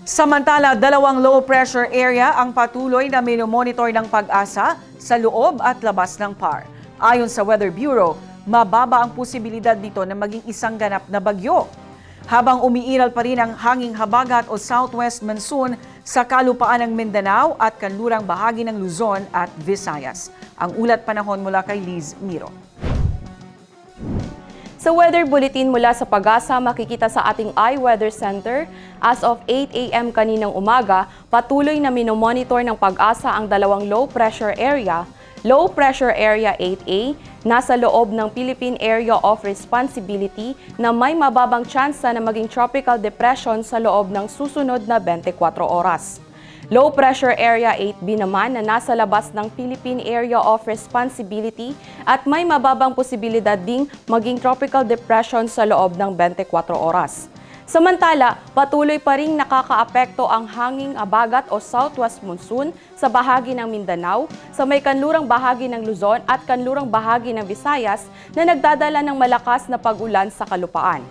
Samantala, dalawang low pressure area ang patuloy na minomonitor ng pag-asa sa loob at labas ng PAR. Ayon sa Weather Bureau, mababa ang posibilidad nito na maging isang ganap na bagyo. Habang umiiral pa rin ang hanging habagat o southwest monsoon sa kalupaan ng Mindanao at kanlurang bahagi ng Luzon at Visayas. Ang ulat panahon mula kay Liz Miro. Sa weather bulletin mula sa Pagasa, makikita sa ating iWeather Center, as of 8 a.m. kaninang umaga, patuloy na minomonitor ng Pag-asa ang dalawang low pressure area, Low Pressure Area 8A, nasa loob ng Philippine Area of Responsibility na may mababang tsansa na maging tropical depression sa loob ng susunod na 24 oras. Low Pressure Area 8B naman na nasa labas ng Philippine Area of Responsibility at may mababang posibilidad ding maging tropical depression sa loob ng 24 oras. Samantala, patuloy pa ring nakakaapekto ang hanging abagat o southwest monsoon sa bahagi ng Mindanao, sa may kanlurang bahagi ng Luzon at kanlurang bahagi ng Visayas na nagdadala ng malakas na pag-ulan sa kalupaan.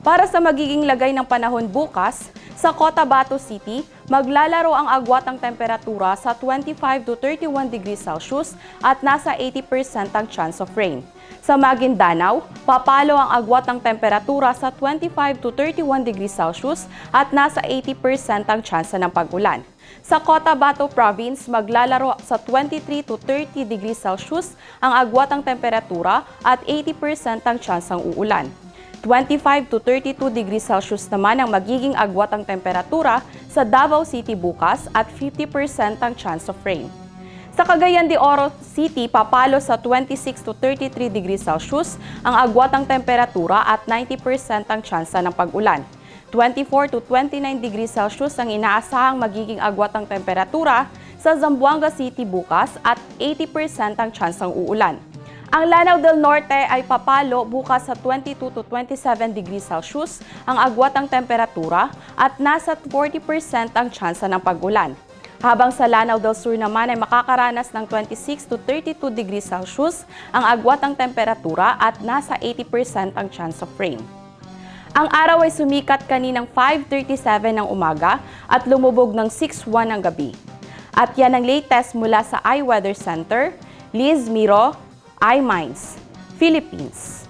Para sa magiging lagay ng panahon bukas, sa Cotabato City, maglalaro ang agwatang temperatura sa 25 to 31 degrees Celsius at nasa 80% ang chance of rain. Sa Maguindanao, papalo ang agwatang temperatura sa 25 to 31 degrees Celsius at nasa 80% ang chance ng pag-ulan. Sa Cotabato Province, maglalaro sa 23 to 30 degrees Celsius ang agwatang temperatura at 80% ang chance ng uulan. 25 to 32 degrees Celsius naman ang magiging agwatang temperatura sa Davao City bukas at 50% ang chance of rain. Sa Cagayan de Oro City, papalo sa 26 to 33 degrees Celsius ang agwatang temperatura at 90% ang tsansa ng pag-ulan. 24 to 29 degrees Celsius ang inaasahang magiging agwatang temperatura sa Zamboanga City bukas at 80% ang tsansang uulan. Ang Lanao del Norte ay papalo bukas sa 22 to 27 degrees Celsius ang agwatang temperatura at nasa 40% ang tsansa ng pag-ulan. Habang sa Lanao del Sur naman ay makakaranas ng 26 to 32 degrees Celsius ang agwatang temperatura at nasa 80% ang chance of rain. Ang araw ay sumikat kaninang 5.37 ng umaga at lumubog ng 6.1 ng gabi. At yan ang latest mula sa iWeather Center, Liz Miro, iMinds, Philippines.